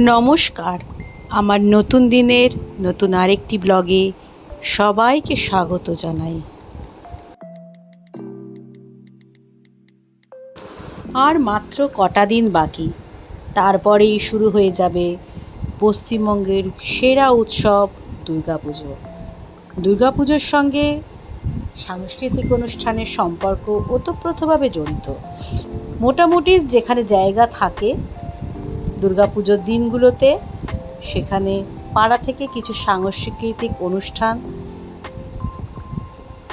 নমস্কার। আমার নতুন দিনের নতুন আরেকটি ব্লগে সবাইকে স্বাগত জানাই। আর মাত্র কটা দিন বাকি, তারপরেই শুরু হয়ে যাবে পশ্চিমবঙ্গের সেরা উৎসব দুর্গাপুজো। দুর্গাপুজোর সঙ্গে সাংস্কৃতিক অনুষ্ঠানের সম্পর্ক ওতপ্রোতভাবে জড়িত। মোটামুটি যেখানে জায়গা থাকে দুর্গাপুজোর দিনগুলোতে সেখানে পাড়া থেকে কিছু সাংস্কৃতিক অনুষ্ঠান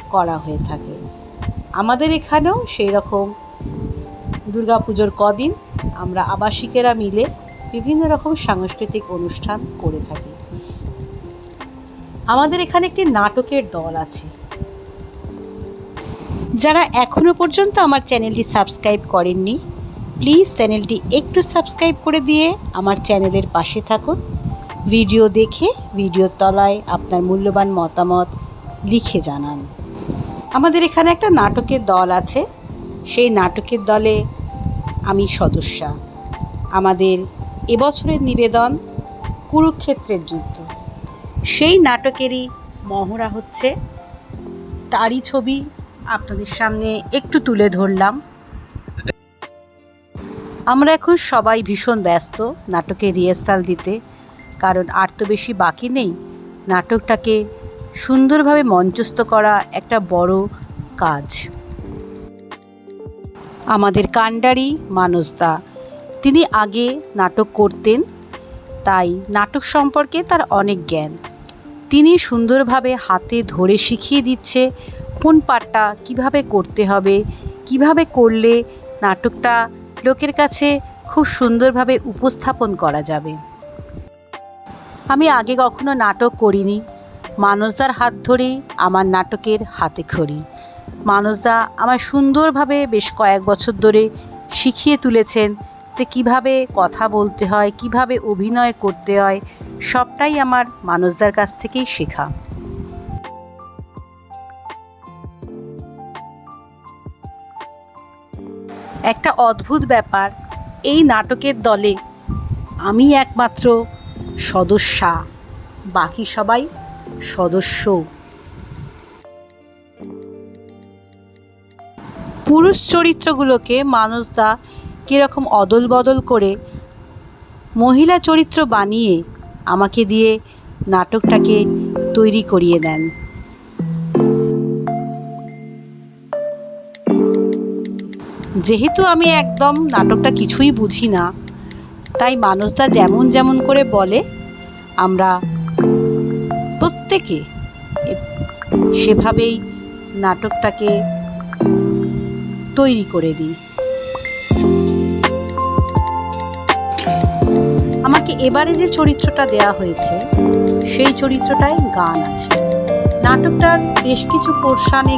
করা হয়ে থাকে। আমাদের এখানেও সেই রকম দুর্গাপুজোর কদিন আমরা আবাসিকেরা মিলে বিভিন্ন রকম সাংস্কৃতিক অনুষ্ঠান করে থাকি। আমাদের এখানে একটি নাটকের দল আছে। যারা এখনও পর্যন্ত আমার চ্যানেলটি সাবস্ক্রাইব করেননি প্লিজ চ্যানেলটি একটু সাবস্ক্রাইব করে দিয়ে আমার চ্যানেলের পাশে থাকুন। ভিডিও দেখে ভিডিওর তলায় আপনার মূল্যবান মতামত লিখে জানান। আমাদের এখানে একটা নাটকের দল আছে। সেই নাটকের দলে আমি সদস্যা। আমাদের এবছরের নিবেদন কুরুক্ষেত্রের যুদ্ধ। সেই নাটকেরই মহড়া হচ্ছে। তারই ছবি আপনাদের সামনে একটু তুলে ধরলাম। আমরা এখন সবাই ভীষণ ব্যস্ত নাটকের রিহার্সাল দিতে, কারণ আর তো বেশি বাকি নেই। নাটকটাকে সুন্দরভাবে মঞ্চস্থ করা একটা বড় কাজ। আমাদের কাণ্ডারি মানসদা তিনি আগে নাটক করতেন, তাই নাটক সম্পর্কে তার অনেক জ্ঞান। তিনি সুন্দরভাবে হাতে ধরে শিখিয়ে দিচ্ছে কোন পার্টটা কীভাবে করতে হবে, কীভাবে করলে নাটকটা লোকের কাছে খুব সুন্দরভাবে উপস্থাপন করা যাবে। আমি আগে কখনো নাটক করিনি। মানসদার হাত ধরেই আমার নাটকের হাতে খড়ি। মানসদা আমার সুন্দরভাবে বেশ কয়েক বছর ধরে শিখিয়ে তুলেছেন যে কীভাবে কথা বলতে হয়, কীভাবে অভিনয় করতে হয়, সবটাই আমার মানসদার কাছ থেকেই শেখা। একটা অদ্ভুত ব্যাপার। এই নাটকের দলে আমি একমাত্র সদস্যা, বাকি সবাই সদস্য। পুরুষ চরিত্রগুলোকে মানুষদা কীরকম অদল বদল করে মহিলা চরিত্র বানিয়ে আমাকে দিয়ে নাটকটাকে তৈরি করিয়ে দেন। যেহেতু আমি একদম নাটকটা কিছুই বুঝি না, তাই মানুষদা যেমন যেমন করে বলে, আমরা প্রত্যেকে সেভাবেই নাটকটাকে তৈরি করে দিই। আমাকে এবারে যে চরিত্রটা দেয়া হয়েছে, সেই চরিত্রটায় গান আছে। নাটকটার বেশ কিছু পোর্শানে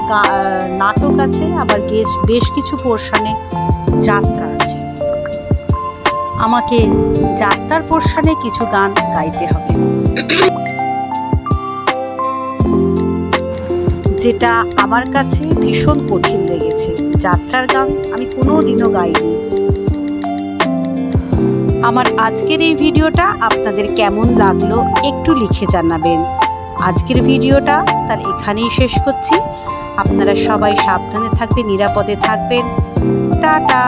নাটক আছে, আবার গেজ বেশ কিছু পোর্শানে যাত্রা আছে। আমাকে যাত্রার পোর্শানে কিছু গান গাইতে হবে। যেটা আমার কাছে ভীষণ কঠিন লেগেছে। যাত্রার গান আমি কোনো দিনও গাইনি। আমার আজকের এই ভিডিওটা আপনাদের কেমন লাগল একটু লিখে জানাবেন। আজকের ভিডিওটা তার এখানেই শেষ করছি। আপনারা সবাই সাবধানে থাকবেন নিরাপদে থাকবেন। টাটা!